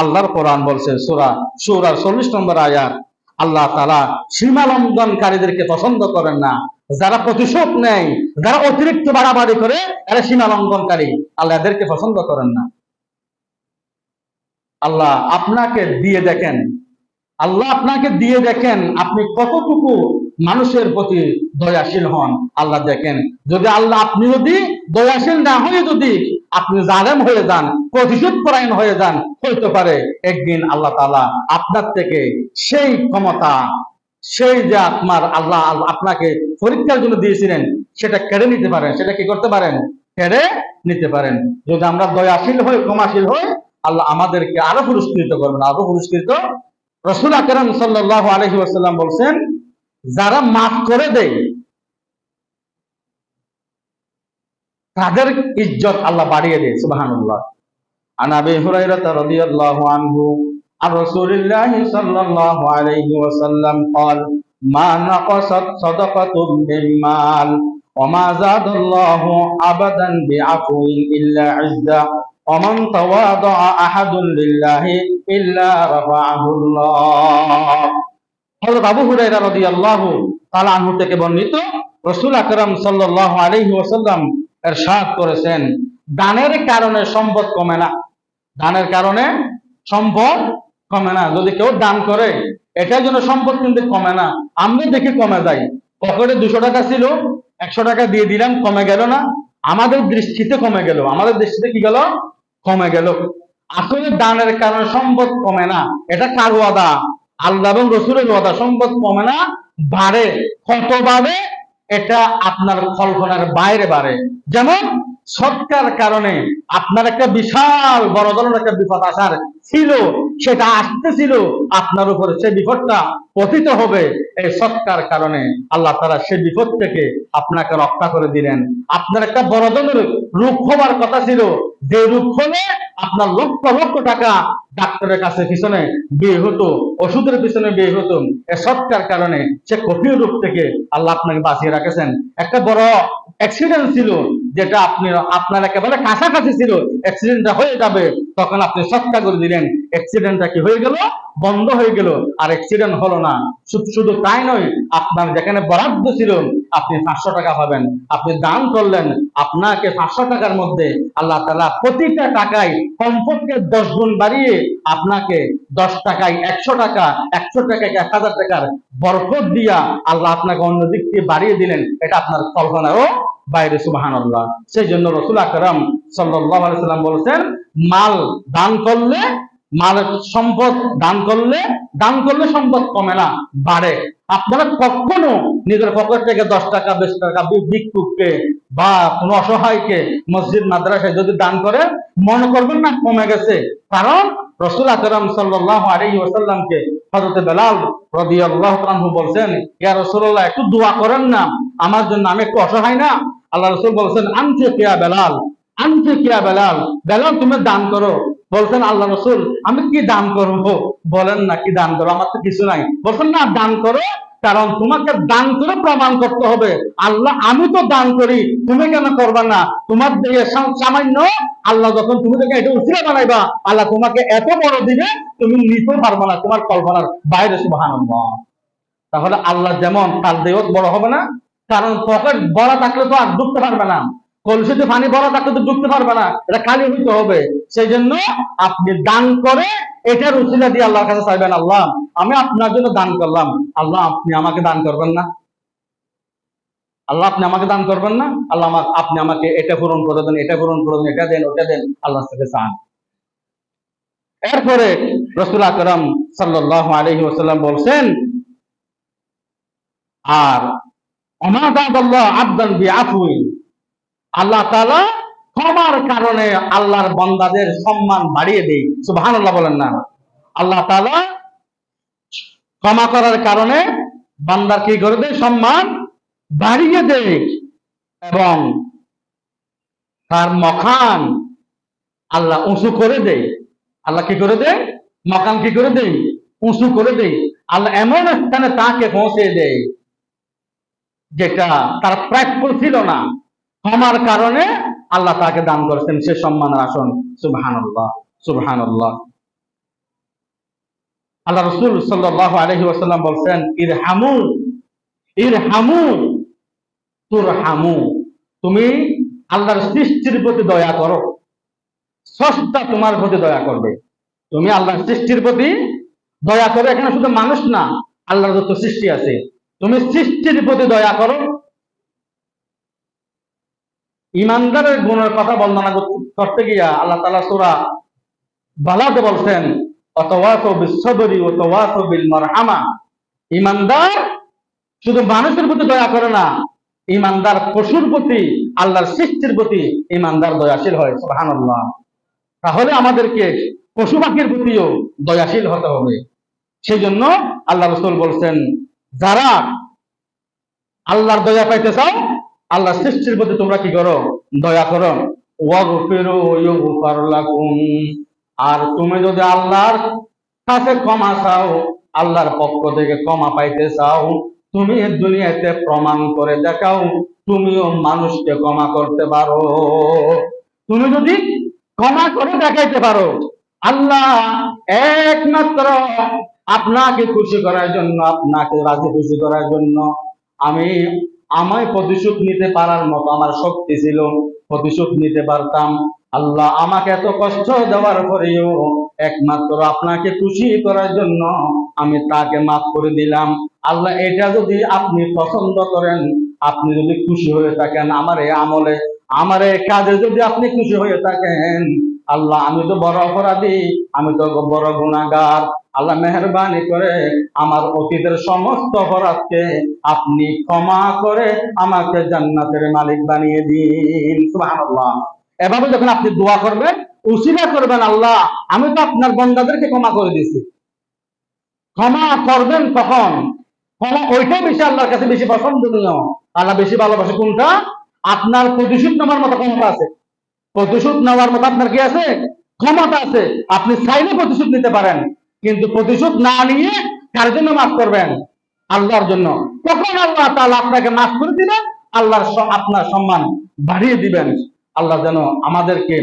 আল্লাহর কোরআন বলছে, সুরা, সুরার চল্লিশ নম্বর আয়াত, আল্লাহ তালা সীমা লঙ্ঘনকারীদেরকে পছন্দ করেন না। যারা প্রতিশোধ নেয়, যারা অতিরিক্ত বাড়াবাড়ি করে, এরা সীমা লঙ্ঘনকারী। আল্লাহ এদেরকে পছন্দ করেন না। আল্লাহ আপনাকে দিয়ে দেখেন। আল্লাহ আপনাকে দিয়ে দেখেন আপনি কতটুকু মানুষের প্রতি দয়াশীল হন। আল্লাহ দেখেন। যদি আল্লাহ আপনি যদি দয়াশীল না হয়ে যদি আপনি জালেম হয়ে যান প্রতিশোধ পরায়ণ হয়ে যান, হইতে পারে একদিন আল্লাহ তাআলা আপনার থেকে সেই ক্ষমতা, সেই যে আপনার আল্লাহ আপনাকে পরীক্ষার জন্য দিয়েছিলেন, সেটা কেড়ে নিতে পারেন, সেটা কি করতে পারেন? কেড়ে নিতে পারেন। যদি আমরা দয়াশীল হই, ক্ষমাশীল হই, আল্লাহ আমাদেরকে আরও পুরস্কৃত করবেন। আরও পুরস্কৃত। রসুল আকরম সাল্লাহ আলহি ওয়াসাল্লাম বলছেন, যারা মাফ করে দেয় তাদের ইজ্জত আল্লাহ বাড়িয়ে দেয় সুবহানাল্লাহ عن ابي هريره رضي الله عنه عن رسول الله صلى الله عليه وسلم قال ما نقصت صدقه من مال وما زاد الله ابدا بعفو الا عزا ومن تواضع احد لله الا رفعه الله হযরত আবু হুরায়রা রাদিয়াল্লাহু তাআলা আনহু থেকে বর্ণিত রাসূল আকরাম সাল্লাল্লাহু আলাইহি ওয়াসাল্লাম ইরশাদ করেছেন। দানের কারণে সম্পদ কমে না। দানের কারণে সম্পদ কমে না। যদি কেউ দান করে, এটার জন্য সম্পদ কিন্তু কমে না। আমরা দেখে কমে যাই। পকেটে দুশো টাকা ছিল, একশো টাকা দিয়ে দিলাম, কমে গেল না। আমাদের দৃষ্টিতে কমে গেল। আমাদের দৃষ্টিতে কি গেল? কমে গেল। আসলে দানের কারণে সম্পদ কমে না। এটা কার ওয়াদা? আল্লাহ এবং রসুলের ওয়াদা। সম্পদ কমে না, বাড়ে। কত বাড়ে? এটা আপনার কল্পনার বাইরে বাড়ে। যেমন সৎকার কারণে আপনার একটা বিশাল বড় ধরনের একটা বিপদ আসার ছিল, সেটা আসতেছিল, আপনার উপরে সেই বিপদটা পতিত হবে। এই সৎকার কারণে আল্লাহ তারা সেই বিপদ থেকে আপনাকে রক্ষা করে দিলেন। আপনার একটা বড় ধরনের রোগ হবার কথা ছিল। যে রূপ হলে আপনার লক্ষ লক্ষ টাকা ডাক্তারের কাছে পিছনে বিয়ে হতো, ওষুধের পিছনে বিয়ে হতো। এ সৎকার কারণে সে কঠিন রূপ থেকে আল্লাহ আপনাকে বাঁচিয়ে রাখেছেন। একটা বড় অ্যাক্সিডেন্ট ছিল। যেটা আপনি, আপনার একেবারে কাছাকাছি ছিল অ্যাক্সিডেন্টটা হয়ে যাবে, তখন আপনি সৎকার করে দিলেন অ্যাক্সিডেন্টটা কি হয়ে গেল? বন্ধ হয়ে গেল, আর অ্যাক্সিডেন্ট হলো না। শুধু শুধু তাই নয়, আপনার যেখানে বরাদ্দ ছিল, আপনি পাঁচশো টাকা পাবেন। আপনি দান করলেন, আপনাকে পাঁচশো টাকার মধ্যে আল্লাহ তালা প্রতিটা টাকায় কমপক্ষে দশ গুণ বাড়িয়ে আপনাকে দশ টাকায় একশো টাকা, একশো টাকায় এক হাজার টাকার বরকত দিয়া আল্লাহ আপনাকে অন্য দিক দিয়ে বাড়িয়ে দিলেন। এটা আপনার কল্পনারও বাইরে সুবাহান সেই জন্য রসুল আকরম সাল্লাহ সাল্লাম বলেছেন, মাল দান করলে, মালের সম্পদ দান করলে দান করলে সম্পদ কমে না, বাড়ে। আপনারা কখনো নিজের পকেট থেকে দশ টাকা, বিশ টাকা ভিক্ষুককে বা কোনো অসহায়কে মসজিদ, মাদ্রাসায় যদি দান করে মনে করবেন না কমে গেছে। কারণ রসুল আকরম সাল্লাহ আলী ওসাল্লামকে হজরতে বেলাল রদি আল্লাহ বলছেন, ইয়া রসুল্লাহ একটু দোয়া করেন না, আমার জন্য আমি একটু অসহায় না? আল্লাহ রসুল বলছেন আনছে কেয়া বেলাল আনছে কেয়া বেলাল বেলাল তুমি দান করো। বলছেন আল্লাহ রসুল, আমি কি দান করব? বলেন না, কি দান করো? আমার তো কিছু নাই। বলছেন, না, দান করো কারণ তোমাকে দান করে প্রমাণ করতে হবে। আল্লাহ, আমি তো দান করি, তুমি কেন করবা না? তোমার সামান্য আল্লাহ যখন তুমি থেকে এটা উচিরা বানাইবা, আল্লাহ তোমাকে এত বড় দিবে, তুমি নিতে পারব না, তোমার কল্পনার বাইরে শুভানন্দ তাহলে আল্লাহ যেমন তার দেহ বড় হবে না, কারণ পকেট বড় থাকলে তো আর ঢুকতে পারবে না। কলসিতে পানি বড় থাকলে তো ঢুকতে পারবে না, এটা খালি হইতে হবে। সেই জন্য আপনি দান করে, এটার উচিলা দিয়ে আল্লাহর কাছে চাইবেন, আল্লাহ, আমি আপনার জন্য দান করলাম। আল্লাহ, আপনি আমাকে দান করবেন না। আল্লাহ, আপনি আমাকে দান করবেন না। আল্লাহ আমা- আপনি আমাকে এটা পূরণ করে দেন, এটা পূরণ করে দেন, এটা দেন, ওটা দেন আল্লাহ থেকে চান। এরপরে রসুল আকরম সাল্লাহ আলহি ওসাল্লাম বলছেন, আর অনাদাদাল্লাহ আবদান বি আফুইন আল্লাহ তাআলা ক্ষমার কারণে আল্লাহর বান্দাদের সম্মান বাড়িয়ে দেয়। সুবহানাল্লাহ বলেন না। আল্লাহ তাআলা ক্ষমা করার কারণে বান্দার কি করে দেয়? সম্মান বাড়িয়ে দেয়। এবং তার মখান আল্লাহ উঁচু করে দেয়। আল্লাহ কি করে দেয়? মকান কি করে দেয়? উঁচু করে দেয়। আল্লাহ এমন স্থানে তাকে পৌঁছে দেয় যেটা তার প্রাপ্য ছিল না। ক্ষমার কারণে আল্লাহ তাকে দান করেছেন সে সম্মানের আসন। সুবহানাল্লাহ সুবহানাল্লাহ। আল্লাহ রসুল সাল্লাহ আলহি ওয়াসাল্লাম বলছেন ইর হামু ইর হামু তুর হামু তুমি আল্লাহর সৃষ্টির প্রতি দয়া করো। স্রষ্টা তোমার প্রতি দয়া করবে। তুমি আল্লাহর সৃষ্টির প্রতি দয়া করো। এখানে শুধু মানুষ না, আল্লাহর যত সৃষ্টি আছে, তুমি সৃষ্টির প্রতি দয়া করো। ইমানদারের গুণের কথা বর্ণনা করতে- গিয়া আল্লাহ তালা সুরা বালাতে বলছেন ইমানদার শুধু মানুষের প্রতি দয়া করে না, ইমানদার পশুর প্রতি, আল্লাহর সৃষ্টির প্রতি ইমানদার দয়াশীল হয় তাহলে আমাদেরকে পশু পাখির প্রতিও দয়াশীল হতে হবে। সেই জন্য আল্লাহ রসুল বলছেন, যারা আল্লাহর দয়া পাইতে চাও আল্লাহ সৃষ্টির প্রতি তোমরা কি করো? দয়া করো। আর তুমি যদি আল্লাহর কাছে ক্ষমা চাও, আল্লাহর পক্ষ থেকে ক্ষমা পাইতে চাও, তুমি দুনিয়াতে প্রমাণ করে দেখাও, তুমিও মানুষকে ক্ষমা করতে পারো। তুমি যদি ক্ষমা করে দেখাইতে পারো, আল্লাহ একমাত্র আপনাকে খুশি করার জন্য, আপনাকে রাজি খুশি করার জন্য আমি আমায় প্রতিশোধ নিতে পারার মতো আমার শক্তি ছিল, প্রতিশোধ নিতে পারতাম। আল্লাহ আমাকে এত কষ্ট দেওয়ার পরেও একমাত্র আপনাকে খুশি করার জন্য আমি তাকে মাফ করে দিলাম। আল্লাহ এটা যদি আপনি পছন্দ করেন, আপনি যদি খুশি হয়ে থাকেন আমার এই আমলে, আমার এই কাজে যদি আপনি খুশি হয়ে থাকেন আল্লাহ, আমি তো বড় অপরাধী, আমি তো বড় গুণাগার আল্লাহ মেহরবানি করে আমার অতীতের সমস্ত অপরাধকে আপনি ক্ষমা করে আমাকে জান্নাতের মালিক বানিয়ে দিন। সুবহানাল্লাহ। এভাবে যখন আপনি দোয়া করবেন, উসিলা করবেন আল্লাহ, আমি তো আপনার বন্দাদেরকে ক্ষমা করে দিয়েছি। ক্ষমা করবেন কখন? ক্ষমা ওইটাই বেশি আল্লাহর কাছে বেশি পছন্দনীয়। আল্লাহ বেশি ভালোবাসে কোনটা? আপনার প্রতিশোধ নেওয়ার মতো ক্ষমতা আছে। প্রতিশোধ নেওয়ার মতো আপনার কি আছে? ক্ষমতা আছে। আপনি চাইলে প্রতিশোধ নিতে পারেন, কিন্তু প্রতিশোধ না নিয়ে কার জন্য মাফ করবেন? আল্লাহর জন্য। তখন আল্লাহ তাআলা আপনাকে মাফ করে দিবেন আল্লাহর আপনার সম্মান বাড়িয়ে দিবেন। আল্লাহ যেন আমাদেরকে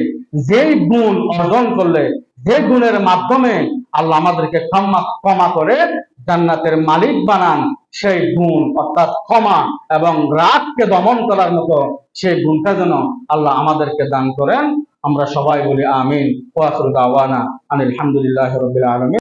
যেই গুণ অর্জন করলে, যে গুণের মাধ্যমে আল্লাহ আমাদেরকে ক্ষমা ক্ষমা করে জান্নাতের মালিক বানান, সেই গুণ অর্থাৎ ক্ষমা এবং রাগকে দমন করার মতো সেই গুণটা যেন আল্লাহ আমাদেরকে দান করেন। আমরা সবাই বলি আমিন। ওয়াসুল দাওয়ানা আনিল হামদুলিল্লাহ রবিল আলমিন।